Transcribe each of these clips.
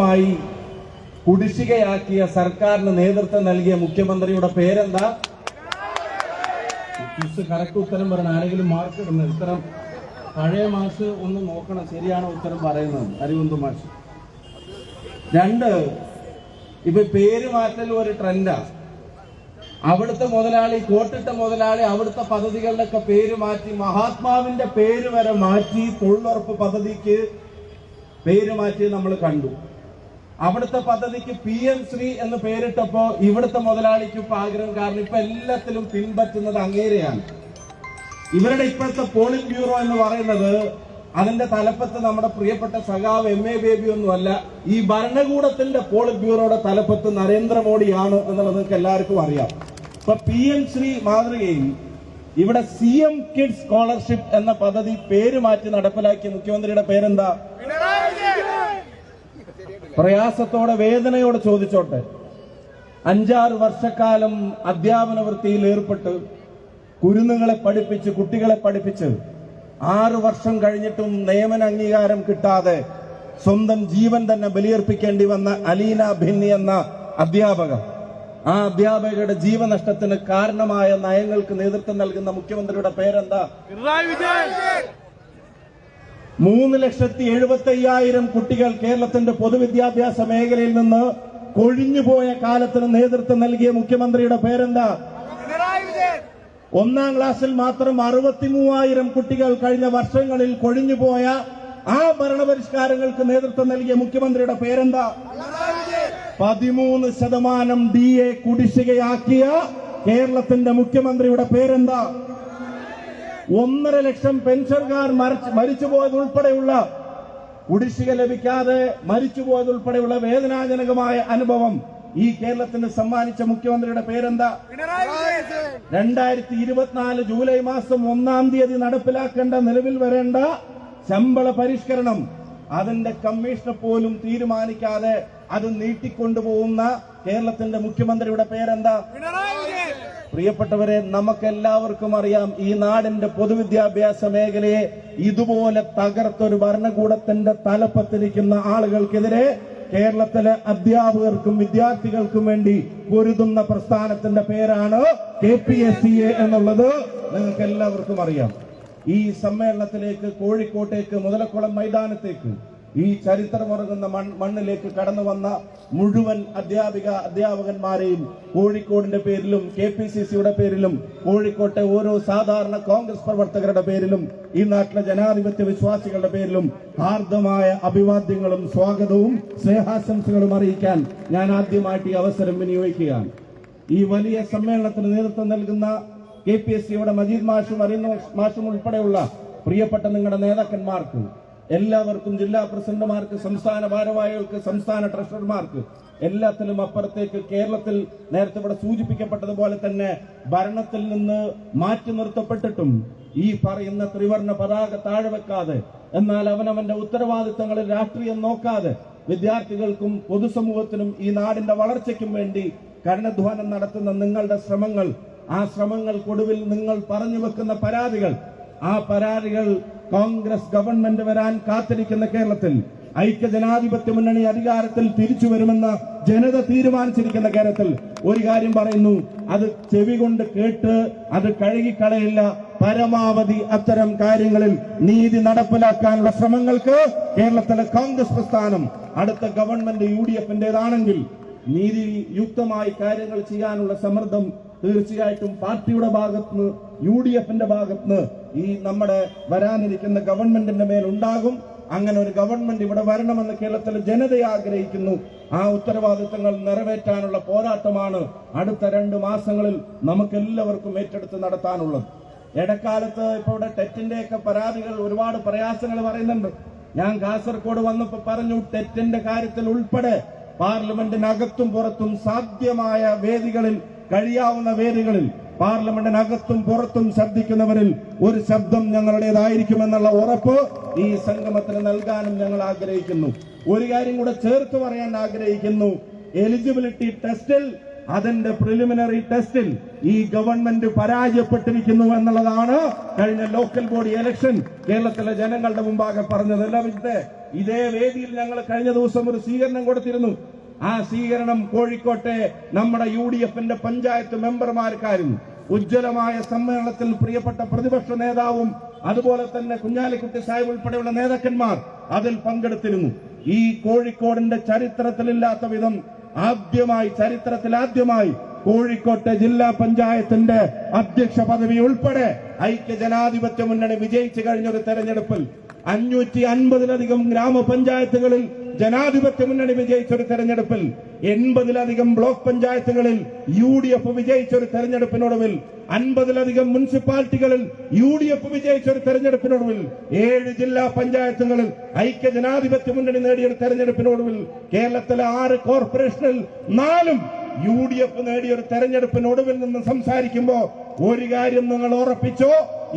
മായി കുടിശ്ശികയാക്കിയ സർക്കാരിന് നേതൃത്വം നൽകിയ മുഖ്യമന്ത്രിയുടെ പേരെന്താ? ക്വിസ് കറക്റ്റ് ഉത്തരം പറയണം. ആരെങ്കിലും മാർക്ക് ഇടുന്നത് ഉത്തരം പഴയ മാഷ് ഒന്ന് നോക്കണം. ശരിയാണോ ഉത്തരം പറയുന്നത്? അരികുന്തു മാഷ്. രണ്ട് ഇപ്പൊ പേര് മാറ്റൽ ഒരു ട്രെൻഡാ. അവിടുത്തെ മുതലാളി കോട്ടിട്ട മുതലാളി അവിടുത്തെ പദ്ധതികളുടെ ഒക്കെ പേര് മാറ്റി മഹാത്മാവിന്റെ പേര് വരെ മാറ്റി തൊഴിലുറപ്പ് പദ്ധതിക്ക് പേര് മാറ്റി നമ്മൾ കണ്ടു. അവിടുത്തെ പദ്ധതിക്ക് പി എം ശ്രീ എന്ന് പേരിട്ടപ്പോ ഇവിടുത്തെ മുതലാളിക്ക് ഇപ്പൊ ആഗ്രഹം കാരണം ഇപ്പൊ എല്ലാത്തിലും പിൻപറ്റുന്നത് അങ്ങേരെയാണ്. ഇവരുടെ ഇപ്പോഴത്തെ പോളിംഗ് ബ്യൂറോ എന്ന് പറയുന്നത് അതിന്റെ തലപ്പത്ത് നമ്മുടെ പ്രിയപ്പെട്ട സഖാവ് എം എ ബേബി ഒന്നുമല്ല ഈ ഭരണകൂടത്തിന്റെ പോളിംഗ് ബ്യൂറോയുടെ തലപ്പത്ത് നരേന്ദ്രമോദിയാണ് എന്നുള്ളത് നിങ്ങൾക്ക് എല്ലാവർക്കും അറിയാം. ഇപ്പൊ പി എം ശ്രീ മാതൃകയിൽ ഇവിടെ സി എം കിഡ് സ്കോളർഷിപ്പ് എന്ന പദ്ധതി പേര് മാറ്റി നടപ്പിലാക്കിയ മുഖ്യമന്ത്രിയുടെ പേരെന്താ? പ്രയാസത്തോടെ വേദനയോടെ ചോദിച്ചോട്ടെ. അഞ്ചാറ് വർഷക്കാലം അധ്യാപന വൃത്തിയിൽ ഏർപ്പെട്ട് കുരുന്നുകളെ പഠിപ്പിച്ച് കുട്ടികളെ പഠിപ്പിച്ച് ആറു വർഷം കഴിഞ്ഞിട്ടും നിയമന അംഗീകാരം കിട്ടാതെ സ്വന്തം ജീവൻ തന്നെ ബലിയർപ്പിക്കേണ്ടി വന്ന അലീന ഭിന്നി എന്ന അധ്യാപക ആ അധ്യാപകരുടെ ജീവനഷ്ടത്തിന് കാരണമായ നയങ്ങൾക്ക് നേതൃത്വം നൽകുന്ന മുഖ്യമന്ത്രിയുടെ പേരെന്താ? മൂന്ന് ലക്ഷത്തി എഴുപത്തി അയ്യായിരം കുട്ടികൾ കേരളത്തിന്റെ പൊതുവിദ്യാഭ്യാസ മേഖലയിൽ നിന്ന് കൊഴിഞ്ഞുപോയ കാലത്തിന് നേതൃത്വം നൽകിയ മുഖ്യമന്ത്രിയുടെ പേരെന്താ? ഒന്നാം ക്ലാസ്സിൽ മാത്രം അറുപത്തി മൂവായിരം കുട്ടികൾ കഴിഞ്ഞ വർഷങ്ങളിൽ കൊഴിഞ്ഞുപോയ ആ ഭരണപരിഷ്കാരങ്ങൾക്ക് നേതൃത്വം നൽകിയ മുഖ്യമന്ത്രിയുടെ പേരെന്താ? പതിമൂന്ന് ശതമാനം ഡി എ കുടിശ്ശികയാക്കിയ കേരളത്തിന്റെ മുഖ്യമന്ത്രിയുടെ പേരെന്താ? ഒന്നര ലക്ഷം പെൻഷൻകാർ മരിച്ചുപോയത് ഉൾപ്പെടെയുള്ള കുടിശ്ശിക ലഭിക്കാതെ മരിച്ചുപോയത് ഉൾപ്പെടെയുള്ള വേദനാജനകമായ അനുഭവം ഈ കേരളത്തിന് സമ്മാനിച്ച മുഖ്യമന്ത്രിയുടെ പേരെന്താ? രണ്ടായിരത്തി ഇരുപത്തിനാല് ജൂലൈ മാസം ഒന്നാം തീയതി നടപ്പിലാക്കേണ്ട നിലവിൽ വരേണ്ട ശമ്പള പരിഷ്കരണം. അതിന്റെ കമ്മീഷണർ പോലും തീരുമാനിക്കാതെ അത് നീട്ടിക്കൊണ്ടുപോകുന്ന കേരളത്തിന്റെ മുഖ്യമന്ത്രിയുടെ പേരെന്താ? പ്രിയപ്പെട്ടവരെ നമുക്കെല്ലാവർക്കും അറിയാം ഈ നാടിന്റെ പൊതുവിദ്യാഭ്യാസ മേഖലയെ ഇതുപോലെ തകർത്തൊരു ഭരണകൂടത്തിന്റെ തലപ്പത്തിരിക്കുന്ന ആളുകൾക്കെതിരെ കേരളത്തിലെ അധ്യാപകർക്കും വിദ്യാർത്ഥികൾക്കും വേണ്ടി പൊരുതുന്ന പ്രസ്ഥാനത്തിന്റെ പേരാണ് K P S C A എന്നുള്ളത് നിങ്ങൾക്ക് എല്ലാവർക്കും അറിയാം. ഈ സമ്മേളനത്തിലേക്ക് കോഴിക്കോട്ടേക്ക് മുതലക്കുളം മൈതാനത്തേക്ക് ഈ ചരിത്രമുറങ്ങുന്ന മണ്ണിലേക്ക് കടന്നു വന്ന മുഴുവൻ അധ്യാപിക അധ്യാപകന്മാരെയും കോഴിക്കോടിന്റെ പേരിലും കെ പി സി സിയുടെ പേരിലും കോഴിക്കോട്ടെ ഓരോ സാധാരണ കോൺഗ്രസ് പ്രവർത്തകരുടെ പേരിലും ഈ നാട്ടിലെ ജനാധിപത്യ വിശ്വാസികളുടെ പേരിലും ഹാർദമായ അഭിവാദ്യങ്ങളും സ്വാഗതവും സ്നേഹാശംസകളും അറിയിക്കാൻ ഞാൻ ആദ്യമായിട്ട് ഈ അവസരം വിനിയോഗിക്കുകയാണ്. ഈ വലിയ സമ്മേളനത്തിന് നേതൃത്വം നൽകുന്ന കെ പി എസ് സിയുടെ മജീദ് മാഷും അറിയുന്ന മാഷും ഉൾപ്പെടെയുള്ള പ്രിയപ്പെട്ട നിങ്ങളുടെ നേതാക്കന്മാർക്ക് എല്ലാവർക്കും ജില്ലാ പ്രസിഡന്റുമാർക്ക് സംസ്ഥാന ഭാരവാഹികൾക്ക് സംസ്ഥാന ട്രഷറർമാർക്ക് എല്ലാത്തിലും അപ്പുറത്തേക്ക് കേരളത്തിൽ നേരത്തെ ഇവിടെ സൂചിപ്പിക്കപ്പെട്ടതുപോലെ തന്നെ ഭരണത്തിൽ നിന്ന് മാറ്റി നിർത്തപ്പെട്ടിട്ടും ഈ പറയുന്ന ത്രിവർണ പതാക താഴെ വെക്കാതെ എന്നാൽ അവനവന്റെ ഉത്തരവാദിത്തങ്ങളിൽ രാഷ്ട്രീയം നോക്കാതെ വിദ്യാർത്ഥികൾക്കും പൊതുസമൂഹത്തിനും ഈ നാടിന്റെ വളർച്ചയ്ക്കും വേണ്ടി കഠിനാധ്വാനം നടത്തുന്ന നിങ്ങളുടെ ശ്രമങ്ങൾ ആ ശ്രമങ്ങൾക്കൊടുവിൽ നിങ്ങൾ പറഞ്ഞു വെക്കുന്ന പരാതികൾ ആ പരാതികൾ കോൺഗ്രസ് ഗവൺമെന്റ് വരാൻ കാത്തിരിക്കുന്ന കേരളത്തിൽ ഐക്യ ജനാധിപത്യ മുന്നണി അധികാരത്തിൽ തിരിച്ചു വരുമെന്ന് ജനത തീരുമാനിച്ചിരിക്കുന്ന കേരളത്തിൽ ഒരു കാര്യം പറയുന്നു. അത് ചെവി കൊണ്ട് കേട്ട് അത് കഴുകിക്കളയില്ല. പരമാവധി അത്തരം കാര്യങ്ങളിൽ നീതി നടപ്പിലാക്കാനുള്ള ശ്രമങ്ങൾക്ക് കേരളത്തിലെ കോൺഗ്രസ് പ്രസ്ഥാനം അടുത്ത ഗവൺമെന്റ് യു ഡി എഫിന്റേതാണെങ്കിൽ നീതിയുക്തമായി കാര്യങ്ങൾ ചെയ്യാനുള്ള സമ്മർദ്ദം തീർച്ചയായിട്ടും പാർട്ടിയുടെ ഭാഗത്തുനിന്ന് യു ഡി എഫിന്റെ ഭാഗത്തുനിന്ന് ഈ നമ്മുടെ വരാനിരിക്കുന്ന ഗവൺമെന്റിന്റെ മേൽ ഉണ്ടാകും അങ്ങനെ ഒരു ഗവൺമെന്റ് ഇവിടെ വരണമെന്ന് കേരളത്തിലെ ജനത ആഗ്രഹിക്കുന്നു. ആ ഉത്തരവാദിത്തങ്ങൾ നിറവേറ്റാനുള്ള പോരാട്ടമാണ് അടുത്ത രണ്ട് മാസങ്ങളിൽ നമുക്ക് എല്ലാവർക്കും ഏറ്റെടുത്ത് നടത്താനുള്ളത്. ഇടക്കാലത്ത് ഇപ്പോൾ ഇവിടെ ടെറ്റിന്റെ ഒക്കെ പരാതികൾ ഒരുപാട് പ്രയാസങ്ങൾ പറയുന്നുണ്ട്. ഞാൻ കാസർഗോഡ് വന്നപ്പോ പറഞ്ഞു ടെറ്റിന്റെ കാര്യത്തിൽ ഉൾപ്പെടെ പാർലമെന്റിനകത്തും പുറത്തും സാധ്യമായ വേദികളിൽ കഴിയാവുന്ന വേദികളിൽ പാർലമെന്റിനകത്തും പുറത്തും ശബ്ദിക്കുന്നവരിൽ ഒരു ശബ്ദം ഞങ്ങളുടേതായിരിക്കുമെന്നുള്ള ഉറപ്പ് ഈ സംഗമത്തിന് നൽകാനും ഞങ്ങൾ ആഗ്രഹിക്കുന്നു. ഒരു കാര്യം കൂടെ ചേർത്ത് പറയാൻ ആഗ്രഹിക്കുന്നു. എലിജിബിലിറ്റി ടെസ്റ്റിൽ അതിന്റെ പ്രിലിമിനറി ടെസ്റ്റിൽ ഈ ഗവൺമെന്റ് പരാജയപ്പെട്ടിരിക്കുന്നു എന്നുള്ളതാണ് കഴിഞ്ഞ ലോക്കൽ ബോഡി ഇലക്ഷൻ കേരളത്തിലെ ജനങ്ങളുടെ മുമ്പാകെ പറഞ്ഞത് എല്ലാ ഇതേ വേദിയിൽ ഞങ്ങൾ കഴിഞ്ഞ ദിവസം ഒരു സ്വീകരണം കൊടുത്തിരുന്നു. ആ സ്വീകരണം കോഴിക്കോട്ടെ നമ്മുടെ യു ഡി എഫിന്റെ പഞ്ചായത്ത് മെമ്പർമാർക്കായിരുന്നു. ഉജ്ജ്വലമായ സമ്മേളനത്തിൽ പ്രിയപ്പെട്ട പ്രതിപക്ഷ നേതാവും അതുപോലെ തന്നെ കുഞ്ഞാലിക്കുട്ടി സാഹിബ് ഉൾപ്പെടെയുള്ള നേതാക്കന്മാർ അതിൽ പങ്കെടുത്തിരുന്നു. ഈ കോഴിക്കോടിന്റെ ചരിത്രത്തിലില്ലാത്ത വിധം ആദ്യമായി ചരിത്രത്തിൽ ആദ്യമായി കോഴിക്കോട്ടെ ജില്ലാ പഞ്ചായത്തിന്റെ അധ്യക്ഷ പദവി ഉൾപ്പെടെ ഐക്യ ജനാധിപത്യ മുന്നണി വിജയിച്ചു കഴിഞ്ഞ ഒരു തെരഞ്ഞെടുപ്പിൽ അഞ്ഞൂറ്റി അൻപതിലധികം ഗ്രാമപഞ്ചായത്തുകളിൽ ജനാധിപത്യ മുന്നണി വിജയിച്ച ഒരു തെരഞ്ഞെടുപ്പിൽ എൺപതിലധികം ബ്ലോക്ക് പഞ്ചായത്തുകളിൽ യു ഡി എഫ് വിജയിച്ച ഒരു തെരഞ്ഞെടുപ്പിനൊടുവിൽ അൻപതിലധികം മുനിസിപ്പാലിറ്റികളിൽ യു ഡി എഫ് വിജയിച്ച ഒരു തെരഞ്ഞെടുപ്പിനൊടുവിൽ ഏഴ് ജില്ലാ പഞ്ചായത്തുകളിൽ ഐക്യ ജനാധിപത്യ മുന്നണി നേടിയ ഒരു തെരഞ്ഞെടുപ്പിനൊടുവിൽ കേരളത്തിലെ ആറ് കോർപ്പറേഷനിൽ നാലും യു ഡി എഫ് നേടിയ ഒരു തെരഞ്ഞെടുപ്പിനൊടുവിൽ നിന്ന് സംസാരിക്കുമ്പോ ഒരു കാര്യം നിങ്ങൾ ഉറപ്പിച്ചോ?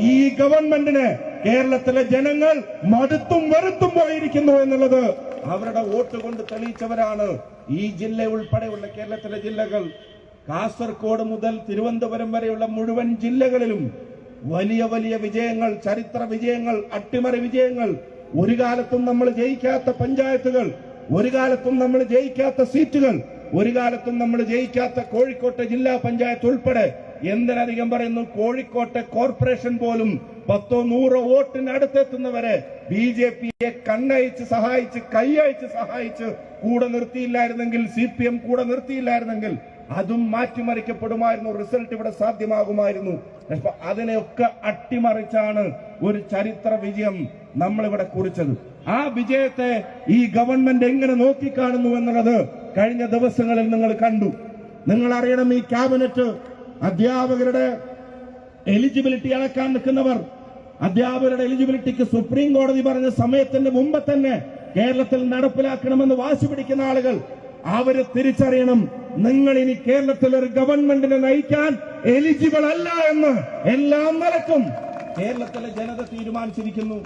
ഈ ഗവൺമെന്റിന് കേരളത്തിലെ ജനങ്ങൾ മടുത്തും വെറുത്തും പോയിരിക്കുന്നു എന്നുള്ളത് അവരുടെ വോട്ട് കൊണ്ട് തെളിയിച്ചവരാണ് ഈ ജില്ല ഉൾപ്പെടെയുള്ള കേരളത്തിലെ ജില്ലകൾ കാസർഗോഡ് മുതൽ തിരുവനന്തപുരം വരെയുള്ള മുഴുവൻ ജില്ലകളിലും വലിയ വലിയ വിജയങ്ങൾ ചരിത്ര വിജയങ്ങൾ അട്ടിമറി വിജയങ്ങൾ. ഒരു കാലത്തും നമ്മൾ ജയിക്കാത്ത പഞ്ചായത്തുകൾ ഒരു കാലത്തും നമ്മൾ ജയിക്കാത്ത സീറ്റുകൾ ഒരു കാലത്തും നമ്മൾ ജയിക്കാത്ത കോഴിക്കോട്ടെ ജില്ലാ പഞ്ചായത്ത് ഉൾപ്പെടെ എന്തിനധികം പറയുന്നു? കോഴിക്കോട്ടെ കോർപ്പറേഷൻ പോലും പത്തോ നൂറോ വോട്ടിനടുത്തെത്തുന്നവരെ ബി ജെ പിയെ കണ്ണയച്ച് സഹായിച്ച് കൈയയച്ച് സഹായിച്ച് കൂടെ നിർത്തിയില്ലായിരുന്നെങ്കിൽ സി പി എം കൂടെ നിർത്തിയില്ലായിരുന്നെങ്കിൽ അതും മാറ്റിമറിക്കപ്പെടുമായിരുന്നു റിസൾട്ട് ഇവിടെ സാധ്യമാകുമായിരുന്നു. അതിനെയൊക്കെ അട്ടിമറിച്ചാണ് ഒരു ചരിത്ര വിജയം നമ്മളിവിടെ കുറിച്ചത്. ആ വിജയത്തെ ഈ ഗവൺമെന്റ് എങ്ങനെ നോക്കിക്കാണുന്നു എന്നുള്ളത് കഴിഞ്ഞ ദിവസങ്ങളിൽ നിങ്ങൾ കണ്ടു. നിങ്ങൾ അറിയണം ഈ ക്യാബിനറ്റ് അധ്യാപകരുടെ എലിജിബിലിറ്റി അളക്കാൻ നിൽക്കുന്നവർ അധ്യാപകരുടെ എലിജിബിലിറ്റിക്ക് സുപ്രീം കോടതി പറഞ്ഞ സമയത്തിന്റെ മുമ്പ് തന്നെ കേരളത്തിൽ നടപ്പിലാക്കണമെന്ന് വാശി പിടിക്കുന്ന ആളുകൾ അവർ തിരിച്ചറിയണം. നിങ്ങൾ ഇനി കേരളത്തിൽ ഒരു ഗവൺമെന്റിനെ നയിക്കാൻ എലിജിബിൾ അല്ല എന്ന് എല്ലാം നിലക്കും കേരളത്തിലെ ജനത തീരുമാനിച്ചിരിക്കുന്നു.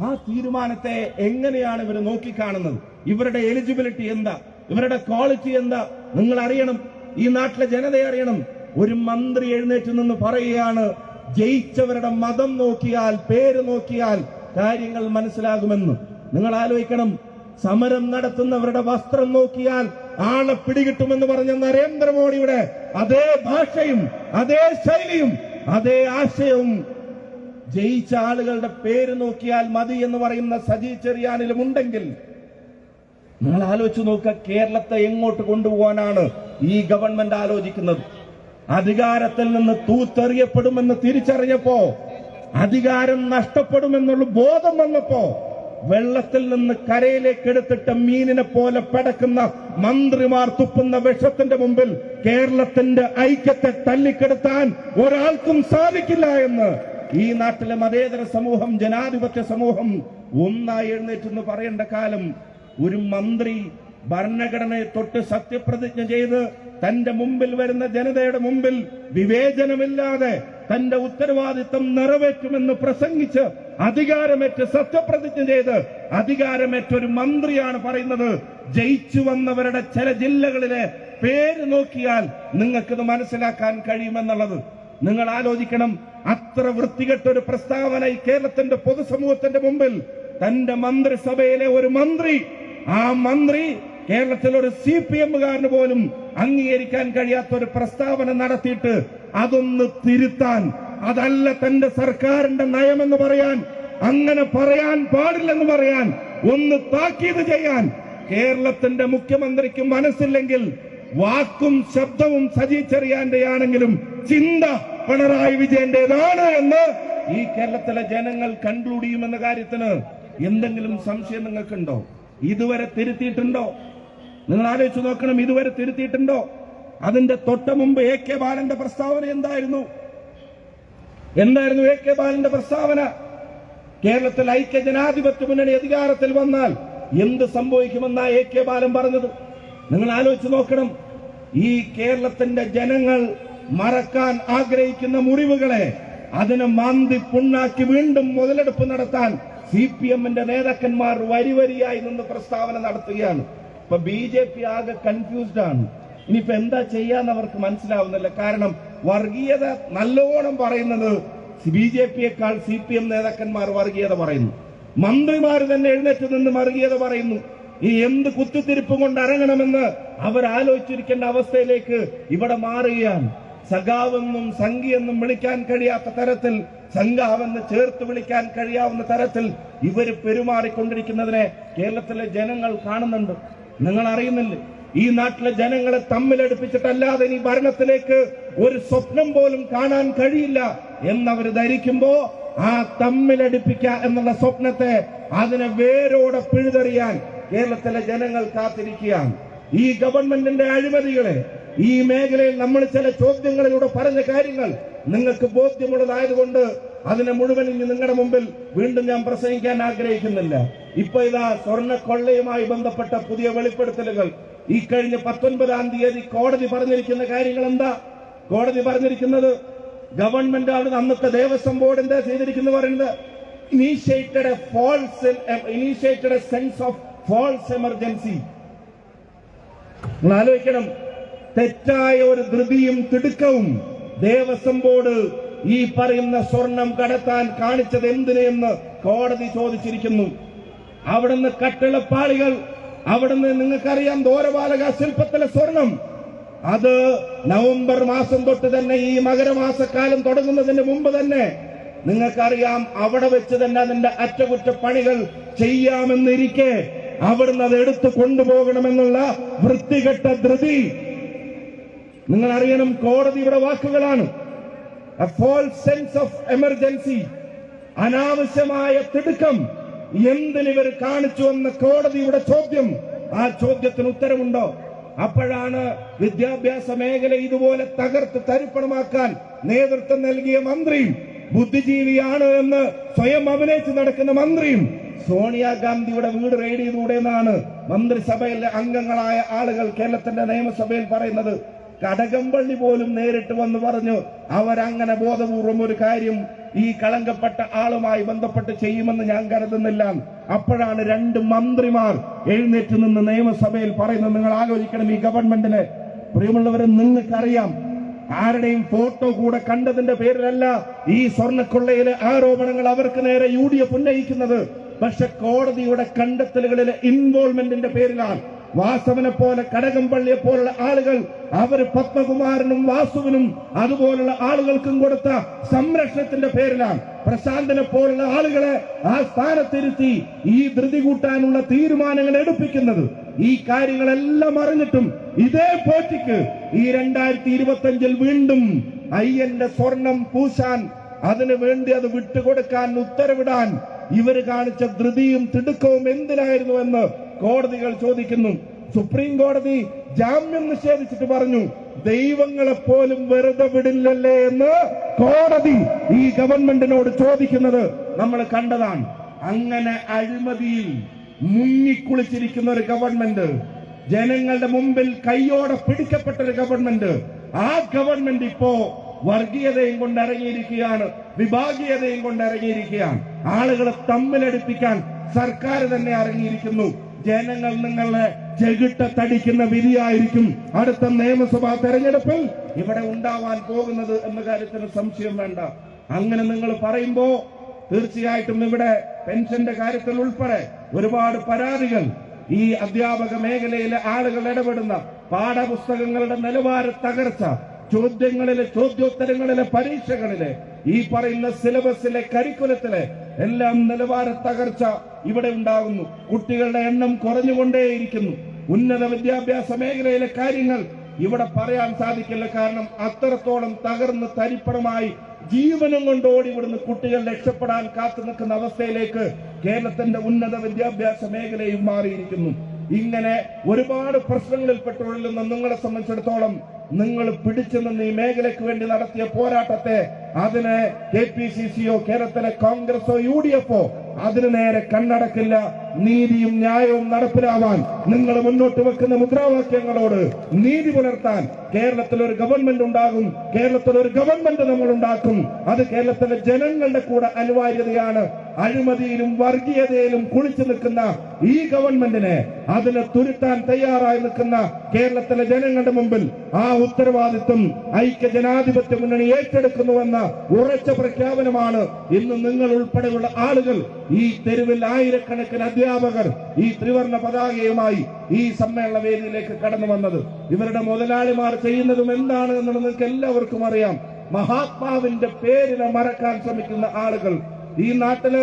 ആ തീരുമാനത്തെ എങ്ങനെയാണ് ഇവർ നോക്കിക്കാണുന്നത്? ഇവരുടെ എലിജിബിലിറ്റി എന്താ? ഇവരുടെ ക്വാളിറ്റി എന്താ? നിങ്ങൾ അറിയണം ഈ നാട്ടിലെ ജനതയെ അറിയണം. ഒരു മന്ത്രി എഴുന്നേറ്റ് നിന്ന് പറയുകയാണ് ജയിച്ചവരുടെ മതം നോക്കിയാൽ പേര് നോക്കിയാൽ കാര്യങ്ങൾ മനസ്സിലാകുമെന്ന്. നിങ്ങൾ ആലോചിക്കണം സമരം നടത്തുന്നവരുടെ വസ്ത്രം നോക്കിയാൽ ആളെ പിടികിട്ടുമെന്ന് പറഞ്ഞ നരേന്ദ്രമോദിയുടെ അതേ ഭാഷയും അതേ ശൈലിയും അതേ ആശയവും ജയിച്ച ആളുകളുടെ പേര് നോക്കിയാൽ മതി എന്ന് പറയുന്ന സജി ചെറിയാനിലും ഉണ്ടെങ്കിൽ നിങ്ങൾ ആലോചിച്ച് നോക്കുക കേരളത്തെ എങ്ങോട്ട് കൊണ്ടുപോകാനാണ് ഈ ഗവൺമെന്റ് ആലോചിക്കുന്നത്. അധികാരത്തിൽ നിന്ന് തൂത്തെറിയപ്പെടുമെന്ന് തിരിച്ചറിഞ്ഞപ്പോ അധികാരം നഷ്ടപ്പെടുമെന്നുള്ള ബോധം വന്നപ്പോ വെള്ളത്തിൽ നിന്ന് കരയിലേക്ക് എടുത്തിട്ട മീനിനെ പോലെ പടക്കുന്ന മന്ത്രിമാർ തുപ്പുന്ന വിഷത്തിന്റെ മുമ്പിൽ കേരളത്തിന്റെ ഐക്യത്തെ തല്ലിക്കെടുത്താൻ ഒരാൾക്കും സാധിക്കില്ല എന്ന് ഈ നാട്ടിലെ മതേതര സമൂഹം ജനാധിപത്യ സമൂഹം ഒന്നായി എഴുന്നേറ്റെന്ന് പറയേണ്ട കാലം ഒരു മന്ത്രി ഭരണഘടനയെ തൊട്ട് സത്യപ്രതിജ്ഞ ചെയ്ത് തന്റെ മുമ്പിൽ വരുന്ന ജനതയുടെ മുമ്പിൽ വിവേചനമില്ലാതെ തന്റെ ഉത്തരവാദിത്തം നിറവേറ്റുമെന്ന് പ്രസംഗിച്ച് അധികാരമേറ്റ് സത്യപ്രതിജ്ഞ ചെയ്ത് അധികാരമേറ്റ ഒരു മന്ത്രിയാണ് പറയുന്നത്. ജയിച്ചു വന്നവരുടെ ചില ജില്ലകളിലെ പേര് നോക്കിയാൽ നിങ്ങൾക്കിത് മനസ്സിലാക്കാൻ കഴിയുമെന്നുള്ളത്. നിങ്ങൾ ആലോചിക്കണം അത്ര വൃത്തികെട്ട ഒരു പ്രസ്താവന ഈ കേരളത്തിന്റെ പൊതുസമൂഹത്തിന്റെ മുമ്പിൽ തന്റെ മന്ത്രിസഭയിലെ ഒരു മന്ത്രി ആ മന്ത്രി കേരളത്തിൽ ഒരു സി പി എമ്മുകാരന് പോലും അംഗീകരിക്കാൻ കഴിയാത്ത ഒരു പ്രസ്താവന നടത്തിയിട്ട് അതൊന്ന് തിരുത്താൻ അതല്ല തന്റെ സർക്കാരിന്റെ നയമെന്ന് പറയാൻ അങ്ങനെ പറയാൻ പാടില്ലെന്ന് പറയാൻ ഒന്ന് താക്കീത് ചെയ്യാൻ കേരളത്തിന്റെ മുഖ്യമന്ത്രിക്ക് മനസ്സില്ലെങ്കിൽ വാക്കും ശബ്ദവും സജി ചെറിയാന്റെയാണെങ്കിലും ചിന്ത പിണറായി വിജയന്റേതാണ് എന്ന് ഈ കേരളത്തിലെ ജനങ്ങൾ കൺക്ലൂഡ് ചെയ്യുമെന്ന കാര്യത്തിന് എന്തെങ്കിലും സംശയം നിങ്ങൾക്കുണ്ടോ? ഇതുവരെ തിരുത്തിയിട്ടുണ്ടോ? നിങ്ങൾ ആലോചിച്ച് നോക്കണം ഇതുവരെ തിരുത്തിയിട്ടുണ്ടോ? അതിന്റെ തൊട്ട മുമ്പ് എ കെ ബാലന്റെ പ്രസ്താവന എന്തായിരുന്നു? എന്തായിരുന്നു എ കെ ബാലന്റെ പ്രസ്താവന? കേരളത്തിൽ ഐക്യ ജനാധിപത്യ മുന്നണി അധികാരത്തിൽ വന്നാൽ എന്ത് സംഭവിക്കുമെന്നാ എ കെ ബാലൻ പറഞ്ഞത്? നിങ്ങൾ ആലോചിച്ച് നോക്കണം ഈ കേരളത്തിന്റെ ജനങ്ങൾ മറക്കാൻ ആഗ്രഹിക്കുന്ന മുറിവുകളെ അതിനെ മാന്തി പുണ്ണാക്കി വീണ്ടും മുതലെടുപ്പ് നടത്താൻ സി പി എമ്മിന്റെ നേതാക്കന്മാർ വരി വരിയായി നിന്ന് പ്രസ്താവന നടത്തുകയാണ്. ഇപ്പൊ ബി ജെ പി ആകെ കൺഫ്യൂസ്ഡ് ആണ്. ഇനിയിപ്പോ എന്താ ചെയ്യാന്ന് അവർക്ക് മനസ്സിലാവുന്നില്ല. കാരണം വർഗീയത നല്ലോണം പറയുന്നത് ബി ജെ പിയേക്കാൾ സി പി എം നേതാക്കന്മാർ വർഗീയത പറയുന്നു. മന്ത്രിമാർ തന്നെ എഴുന്നേറ്റ് നിന്ന് വർഗീയത പറയുന്നു. ഈ എന്ത് കുത്തിത്തിരിപ്പ് കൊണ്ട് ഇറങ്ങണമെന്ന് അവർ ആലോചിച്ചിരിക്കേണ്ട അവസ്ഥയിലേക്ക് ഇവിടെ മാറുകയാണ്. സഖാവെന്നും സംഘിയെന്നും വിളിക്കാൻ കഴിയാത്ത തരത്തിൽ സംഘാവെന്ന് ചേർത്ത് വിളിക്കാൻ കഴിയാവുന്ന തരത്തിൽ ഇവർ പെരുമാറിക്കൊണ്ടിരിക്കുന്നതിനെ കേരളത്തിലെ ജനങ്ങൾ കാണുന്നുണ്ട്. നിങ്ങൾ അറിയുന്നില്ലേ ഈ നാട്ടിലെ ജനങ്ങളെ തമ്മിലടുപ്പിച്ചിട്ടല്ലാതെ ഇനി ഭരണത്തിലേക്ക് ഒരു സ്വപ്നം പോലും കാണാൻ കഴിയില്ല എന്നവർ ധരിക്കുമ്പോ ആ തമ്മിലടുപ്പിക്ക എന്നുള്ള സ്വപ്നത്തെ അതിനെ വേരോടെ പിഴുതെറിയാൻ കേരളത്തിലെ ജനങ്ങൾ കാത്തിരിക്കുകയാണ്. ഈ ഗവൺമെന്റിന്റെ അഴിമതികളെ ഈ മേഖലയിൽ നമ്മൾ ചില ചോദ്യങ്ങളിലൂടെ പറഞ്ഞ കാര്യങ്ങൾ നിങ്ങൾക്ക് ബോധ്യമുള്ളതായതുകൊണ്ട് അതിനെ മുഴുവൻ ഇനി നിങ്ങളുടെ മുമ്പിൽ വീണ്ടും ഞാൻ പ്രസംഗിക്കാൻ ആഗ്രഹിക്കുന്നില്ല. ഇപ്പൊ ഇതാ സ്വർണ കൊള്ളയുമായി ബന്ധപ്പെട്ട പുതിയ വെളിപ്പെടുത്തലുകൾ. ഈ കഴിഞ്ഞ പത്തൊൻപതാം തീയതി കോടതി പറഞ്ഞിരിക്കുന്ന കാര്യങ്ങൾ എന്താ? കോടതി പറഞ്ഞിരിക്കുന്നത് ഗവൺമെന്റ് ആണ് അന്നത്തെ ദേവസ്വം ബോർഡ് എന്താ ചെയ്തിരിക്കുന്നു പറയുന്നത്? Initiated a false initiated a sense of false emergency നിങ്ങൾ ആലോചിക്കണം തെറ്റായ ഒരു ധൃതിയും തിടുക്കവും ദേവസ്വം ബോർഡ് ഈ പറയുന്ന സ്വർണം കടത്താൻ കാണിച്ചത് എന്തിനെന്ന് കോടതി ചോദിച്ചിരിക്കുന്നു. അവിടുന്ന് കട്ടിളപ്പാളികൾ അവിടുന്ന് നിങ്ങൾക്കറിയാം ദോരപാലക ശില്പത്തിലെ സ്വർണം. അത് നവംബർ മാസം തൊട്ട് തന്നെ ഈ മകരമാസക്കാലം തുടങ്ങുന്നതിന് മുമ്പ് തന്നെ നിങ്ങൾക്കറിയാം അവിടെ വെച്ച് തന്നെ അതിന്റെ അറ്റകുറ്റപ്പണികൾ ചെയ്യാമെന്നിരിക്കെ അവിടുന്ന് അത് എടുത്തു കൊണ്ടുപോകണമെന്നുള്ള വൃത്തികെട്ട ധൃതി. നിങ്ങൾ അറിയണം കോടതിയുടെ വാക്കുകളാണ്. സെൻസ് ഓഫ് എമർജൻസി അനാവശ്യമായ തിടുക്കം എന്തിന് ഇവർ കാണിച്ചു വന്ന കോടതിയുടെ ചോദ്യം? ആ ചോദ്യത്തിന് ഉത്തരവുണ്ടോ അപ്പോഴാണ് വിദ്യാഭ്യാസ മേഖല ഇതുപോലെ തകർത്ത് തരിപ്പണമാക്കാൻ നേതൃത്വം നൽകിയ മന്ത്രിയും ബുദ്ധിജീവിയാണ് എന്ന് സ്വയം അഭിനയിച്ച് നടക്കുന്ന മന്ത്രിയും സോണിയാഗാന്ധിയുടെ വീട് റെയ്ഡ് ചെയ്തുകൂടെ എന്നാണ് മന്ത്രിസഭയിലെ അംഗങ്ങളായ ആളുകൾ കേരളത്തിന്റെ നിയമസഭയിൽ പറയുന്നത്. കടകംപള്ളി പോലും നേരിട്ട് വന്ന് പറഞ്ഞു അവരങ്ങനെ ബോധപൂർവം ഒരു കാര്യം ഈ കളങ്കപ്പെട്ട ആളുമായി ബന്ധപ്പെട്ട് ചെയ്യുമെന്ന് ഞാൻ കരുതുന്നില്ല. അപ്പോഴാണ് രണ്ട് മന്ത്രിമാർ എഴുന്നേറ്റ് നിന്ന് നിയമസഭയിൽ പറയുന്നത് നിങ്ങൾ ആലോചിക്കണം ഈ ഗവൺമെന്റിന്. പ്രിയമുള്ളവരെ നിങ്ങൾക്കറിയാം ആരുടെയും ഫോട്ടോ കൂടെ കണ്ടതിന്റെ പേരിലല്ല ഈ സ്വർണക്കൊള്ളയിലെ ആരോപണങ്ങൾ അവർക്ക് നേരെ യു ഡി എഫ് ഉന്നയിക്കുന്നത്. പക്ഷെ കോടതിയുടെ കണ്ടെത്തലുകളിലെ ഇൻവോൾവ്മെന്റിന്റെ പേരിലാണ്. വാസവനെ പോലെ കടകംപള്ളിയെ പോലുള്ള ആളുകൾ അവർ പത്മകുമാരനും വാസുവിനും അതുപോലുള്ള ആളുകൾക്കും കൊടുത്ത സംരക്ഷണത്തിന്റെ പേരിലാണ്. പ്രശാന്തനെ പോലുള്ള ആളുകളെ ആ സ്ഥാനത്തിരുത്തി ഈ ധൃതി കൂട്ടാനുള്ള തീരുമാനങ്ങൾ എടുപ്പിക്കുന്നത്. ഈ കാര്യങ്ങളെല്ലാം അറിഞ്ഞിട്ടും ഇതേ പോറ്റിക്ക് ഈ രണ്ടായിരത്തി ഇരുപത്തി അഞ്ചിൽ വീണ്ടും അയ്യന്റെ സ്വർണം പൂശാൻ അതിനു വേണ്ടി അത് വിട്ടുകൊടുക്കാൻ ഉത്തരവിടാൻ ഇവർ കാണിച്ച ധൃതിയും തിടുക്കവും എന്തിനായിരുന്നു എന്ന് കോടതികൾ ചോദിക്കുന്നു. സുപ്രീം കോടതി ജാമ്യം നിഷേധിച്ചിട്ട് പറഞ്ഞു ദൈവങ്ങളെ പോലും വെറുതെ വിടില്ലല്ലേ എന്ന് കോടതി ഈ ഗവൺമെന്റിനോട് ചോദിക്കുന്നത് നമ്മൾ കണ്ടതാണ്. അങ്ങനെ അഴിമതിയിൽ മുങ്ങിക്കുളിച്ചിരിക്കുന്ന ഒരു ഗവൺമെന്റ് ജനങ്ങളുടെ മുമ്പിൽ കൈയോടെ പിടിക്കപ്പെട്ട ഒരു ഗവൺമെന്റ് ആ ഗവൺമെന്റ് ഇപ്പോ വർഗീയതയും കൊണ്ട് ഇറങ്ങിയിരിക്കുകയാണ് വിഭാഗീയതയും കൊണ്ട് ഇറങ്ങിയിരിക്കുകയാണ് ആളുകളെ തമ്മിലടിപ്പിക്കാൻ സർക്കാർ തന്നെ ഇറങ്ങിയിരിക്കുന്നു ജനങ്ങൾ നിങ്ങളെ ചെകിട്ടത്തടിക്കുന്ന വിധിയായിരിക്കും അടുത്ത നിയമസഭാ തെരഞ്ഞെടുപ്പിൽ ഇവിടെ ഉണ്ടാവാൻ പോകുന്നത് എന്ന കാര്യത്തിന് സംശയം വേണ്ട. അങ്ങനെ നിങ്ങൾ പറയുമ്പോ തീർച്ചയായിട്ടും ഇവിടെ പെൻഷന്റെ കാര്യത്തിൽ ഉൾപ്പെടെ ഒരുപാട് പരാതികൾ ഈ അധ്യാപക മേഖലയിലെ ആളുകൾ ഇടപെടുന്ന പാഠപുസ്തകങ്ങളുടെ നിലവാര തകർച്ച ചോദ്യങ്ങളിലെ ചോദ്യോത്തരങ്ങളിലെ പരീക്ഷകളിലെ ഈ പറയുന്ന സിലബസിലെ കരിക്കുലത്തിലെ എല്ലാം നിലവാര തകർച്ച ഇവിടെ ഉണ്ടാകുന്നു. കുട്ടികളുടെ എണ്ണം കുറഞ്ഞുകൊണ്ടേയിരിക്കുന്നു. ഉന്നത വിദ്യാഭ്യാസ മേഖലയിലെ കാര്യങ്ങൾ ഇവിടെ പറയാൻ സാധിക്കില്ല. കാരണം അത്രത്തോളം തകർന്ന് തരിപ്പണമായി ജീവനം കൊണ്ട് ഓടിവിടുന്ന കുട്ടികൾ രക്ഷപ്പെടാൻ കാത്തു നിൽക്കുന്ന അവസ്ഥയിലേക്ക് കേരളത്തിന്റെ ഉന്നത വിദ്യാഭ്യാസ മേഖലയും മാറിയിരിക്കുന്നു. ഇങ്ങനെ ഒരുപാട് പ്രശ്നങ്ങളിൽ പെട്ടുകൊള്ളുന്ന നിങ്ങളെ സംബന്ധിച്ചിടത്തോളം നിങ്ങൾ പിടിച്ചു നിന്ന് ഈ മേഖലയ്ക്ക് വേണ്ടി നടത്തിയ പോരാട്ടത്തെ അതിനെ കെ പി സി സിയോ കേരളത്തിലെ കോൺഗ്രസോ യു ഡി എഫോ അതിനു നേരെ കണ്ണടക്കില്ല. നീതിയും ന്യായവും നടപ്പിലാവാൻ നിങ്ങൾ മുന്നോട്ട് വെക്കുന്ന മുദ്രാവാക്യങ്ങളോട് നീതി പുലർത്താൻ കേരളത്തിൽ ഒരു ഗവൺമെന്റ് ഉണ്ടാകും. കേരളത്തിൽ ഒരു ഗവൺമെന്റ് നമ്മൾ ഉണ്ടാക്കും അത് കേരളത്തിലെ ജനങ്ങളുടെ കൂടെ അനിവാര്യതയാണ്. അഴിമതിയിലും വർഗീയതയിലും കുളിച്ചു നിൽക്കുന്ന ഈ ഗവൺമെന്റിനെ അതിനെ തുരുത്താൻ തയ്യാറായി നിൽക്കുന്ന കേരളത്തിലെ ജനങ്ങളുടെ മുമ്പിൽ ആ ഉത്തരവാദിത്വം ഐക്യ ജനാധിപത്യ മുന്നണി ഏറ്റെടുക്കുന്നുവെന്ന ഉറച്ച പ്രഖ്യാപനമാണ് ഇന്ന് നിങ്ങൾ ഉൾപ്പെടെയുള്ള ആളുകൾ ഈ തെരുവിൽ ആയിരക്കണക്കിന് അധ്യാപകർ ഈ ത്രിവർണ പതാകയുമായി ഈ സമ്മേളന വേദിയിലേക്ക് കടന്നു വന്നത്. ഇവരുടെ മുതലാളിമാർ ചെയ്യുന്നതും എന്താണ് എന്നുള്ളത് നിങ്ങൾക്ക് എല്ലാവർക്കും അറിയാം. മഹാത്മാവിന്റെ പേരിനെ മറക്കാൻ ശ്രമിക്കുന്ന ആളുകൾ. ഈ നാട്ടിൽ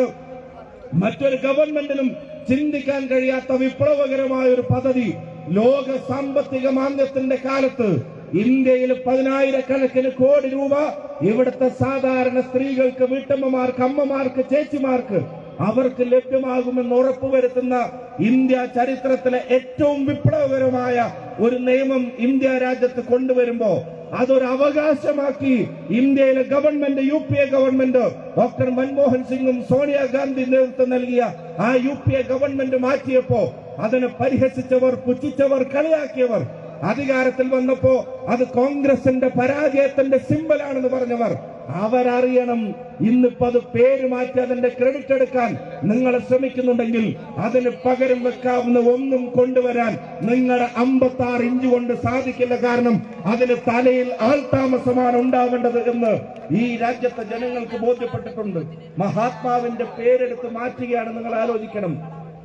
മറ്റൊരു ഗവൺമെന്റിനും ചിന്തിക്കാൻ കഴിയാത്ത വിപ്ലവകരമായ ഒരു പദ്ധതി. ലോക സാമ്പത്തിക മാന്ദ്യത്തിന്റെ കാലത്ത് ഇന്ത്യയിൽ പതിനായിരക്കണക്കിന് കോടി രൂപ ഇവിടുത്തെ സാധാരണ സ്ത്രീകൾക്ക് വീട്ടമ്മമാർക്ക് അമ്മമാർക്ക് ചേച്ചിമാർക്ക് അവർക്ക് ലഭ്യമാകുമെന്ന് ഉറപ്പുവരുത്തുന്ന ഇന്ത്യ ചരിത്രത്തിലെ ഏറ്റവും വിപ്ലവകരമായ ഒരു നിയമം ഇന്ത്യ രാജ്യത്ത് കൊണ്ടുവരുമ്പോ അതൊരു അവകാശമാക്കി ഇന്ത്യയിലെ government U P A government doctor Manmohan സിംഗും സോണിയാഗാന്ധി നേതൃത്വം നൽകിയ ആ യു പി എ ഗവൺമെന്റ് മാറ്റിയപ്പോ അതിനെ പരിഹസിച്ചവർ പുച്ഛിച്ചവർ കളിയാക്കിയവർ അധികാരത്തിൽ വന്നപ്പോ അത് കോൺഗ്രസിന്റെ പരാജയത്തിന്റെ സിമ്പലാണെന്ന് പറഞ്ഞവർ അവരറിയണം ഇന്നിപ്പോ അത് പേര് മാറ്റി അതിന്റെ ക്രെഡിറ്റ് എടുക്കാൻ നിങ്ങൾ ശ്രമിക്കുന്നുണ്ടെങ്കിൽ അതിന് പകരം വെക്കാവുന്ന ഒന്നും കൊണ്ടുവരാൻ നിങ്ങളുടെ അമ്പത്തി ആറ് ഇഞ്ച് കൊണ്ട് സാധിക്കില്ല കാരണം അതിന് തലയിൽ ആൾതാമസമാണ് ഉണ്ടാവേണ്ടത് എന്ന് ഈ രാജ്യത്തെ ജനങ്ങൾക്ക് ബോധ്യപ്പെട്ടിട്ടുണ്ട്. മഹാത്മാവിന്റെ പേരെടുത്ത് മാറ്റുകയാണ് നിങ്ങൾ ആലോചിക്കണം.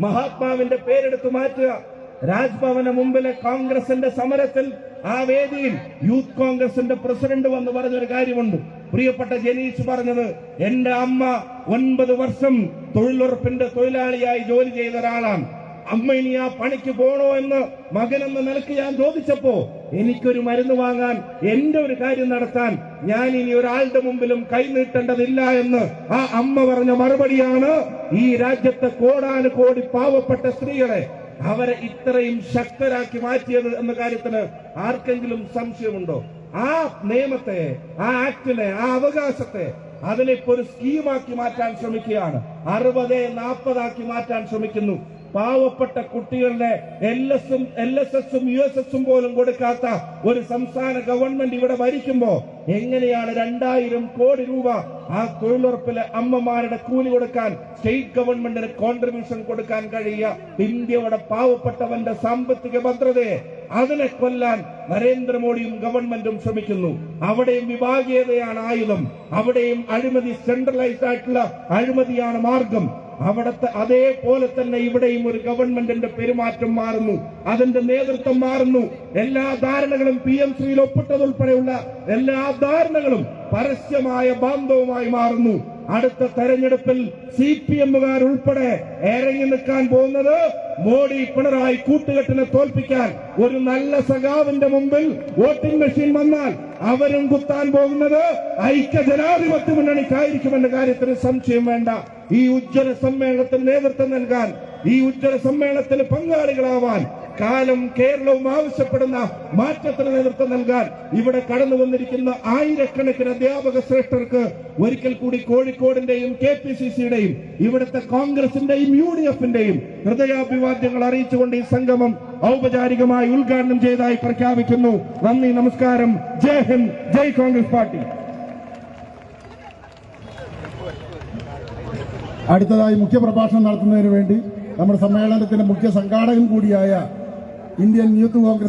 മഹാത്മാവിന്റെ പേരെടുത്ത് മാറ്റുക രാജ്ഭവന് മുമ്പിലെ കോൺഗ്രസിന്റെ സമരത്തിൽ ആ വേദിയിൽ യൂത്ത് കോൺഗ്രസിന്റെ പ്രസിഡന്റ് വന്ന് പറഞ്ഞൊരു കാര്യമുണ്ട്. പ്രിയപ്പെട്ട ജനീഷ് പറഞ്ഞത് എന്റെ അമ്മ ഒൻപത് വർഷം തൊഴിലുറപ്പിന്റെ തൊഴിലാളിയായി ജോലി ചെയ്ത ഒരാളാണ്. അമ്മ ഇനി ആ പണിക്ക് പോണോ എന്ന് മകനെന്ന നിലയ്ക്ക് ഞാൻ ചോദിച്ചപ്പോ എനിക്കൊരു മരുന്ന് വാങ്ങാൻ എന്റെ ഒരു കാര്യം നടത്താൻ ഞാൻ ഇനി ഒരാളുടെ മുമ്പിലും കൈനീട്ടേണ്ടതില്ല എന്ന് ആ അമ്മ പറഞ്ഞ മറുപടിയാണ് ഈ രാജ്യത്തെ കോടാനുകോടി പാവപ്പെട്ട സ്ത്രീകളെ അവരെ ഇത്രയും ശക്തരാക്കി മാറ്റിയത് എന്ന കാര്യത്തിന് ആർക്കെങ്കിലും സംശയമുണ്ടോ? ആ നിയമത്തെ ആ ആക്ടിനെ ആ അവകാശത്തെ അതിനെ ഇപ്പൊ ഒരു സ്കീമാക്കി മാറ്റാൻ ശ്രമിക്കുകയാണ്. അറുപത് നാൽപ്പതാക്കി മാറ്റാൻ ശ്രമിക്കുന്നു. പാവപ്പെട്ട കുട്ടികളുടെ എൽ എസും എൽ എസ് എസും യു എസ് എസും പോലും കൊടുക്കാത്ത ഒരു സംസ്ഥാന ഗവൺമെന്റ് ഇവിടെ ഭരിക്കുമ്പോ എങ്ങനെയാണ് രണ്ടായിരം കോടി രൂപ ആ തൊഴിലുറപ്പിലെ അമ്മമാരുടെ കൂലി കൊടുക്കാൻ സ്റ്റേറ്റ് ഗവൺമെന്റിന് കോൺട്രിബ്യൂഷൻ കൊടുക്കാൻ കഴിയുക? ഇന്ത്യയുടെ പാവപ്പെട്ടവന്റെ സാമ്പത്തിക ഭദ്രതയെ അതിനെ കൊല്ലാൻ നരേന്ദ്രമോദിയും ഗവൺമെന്റും ശ്രമിക്കുന്നു. അവിടെയും വിഭാഗീയതയാണ് ആയുധം. അവിടെയും അഴിമതി സെൻട്രലൈസ്ഡ് ആയിട്ടുള്ള അഴിമതിയാണ് മാർഗം. അവിടത്തെ അതേപോലെ തന്നെ ഇവിടെയും ഒരു ഗവൺമെന്റിന്റെ പെരുമാറ്റം മാറുന്നു. അതിന്റെ നേതൃത്വം മാറുന്നു. എല്ലാ ധാരണകളും പി എം സിയിൽ ഒപ്പിട്ടതുൾപ്പെടെയുള്ള എല്ലാ ധാരണകളും പരസ്യമായ ബാന്ധവുമായി മാറുന്നു. അടുത്ത തെരഞ്ഞെടുപ്പിൽ സി പി എമ്മുകാർ ഉൾപ്പെടെ ഇറങ്ങി നിൽക്കാൻ പോകുന്നത് മോഡി പിണറായി കൂട്ടുകെട്ടിനെ തോൽപ്പിക്കാൻ ഒരു നല്ല സഖാവിന്റെ മുമ്പിൽ വോട്ടിംഗ് മെഷീൻ വന്നാൽ അവരും കുത്താൻ പോകുന്നത് ഐക്യ ജനാധിപത്യ മുന്നണിക്കായിരിക്കുമെന്ന കാര്യത്തിന് സംശയം വേണ്ട. ഈ ഉജ്ജ്വല സമ്മേളനത്തിന് നേതൃത്വം നൽകാൻ ഈ ഉജ്ജ്വല സമ്മേളനത്തിന് പങ്കാളികളാവാൻ കാലം കേരളവും ആവശ്യപ്പെടുന്ന മാറ്റത്തിന് നേതൃത്വം നൽകാൻ ഇവിടെ കടന്നു വന്നിരിക്കുന്ന ആയിരക്കണക്കിന് അധ്യാപക ശ്രേഷ്ഠർക്ക് ഒരിക്കൽ കൂടി കോഴിക്കോടിന്റെയും കെ പി സി സിയുടെയും ഇവിടുത്തെ കോൺഗ്രസിന്റെയും യു ഡി എഫിന്റെയും ഹൃദയാഭിവാദ്യങ്ങൾ അറിയിച്ചുകൊണ്ട് ഈ സംഗമം ഔപചാരികമായി ഉദ്ഘാടനം ചെയ്തതായി പ്രഖ്യാപിക്കുന്നു. നന്ദി നമസ്കാരം. ജയ് ഹിന്ദ് ജയ് കോൺഗ്രസ് പാർട്ടി. അടുത്തതായി മുഖ്യപ്രഭാഷണം നടത്തുന്നതിന് വേണ്ടി നമ്മുടെ സമ്മേളനത്തിന്റെ മുഖ്യ സംഘാടകൻ കൂടിയായ ഇന്ത്യൻ യൂത്ത് കോൺഗ്രസ്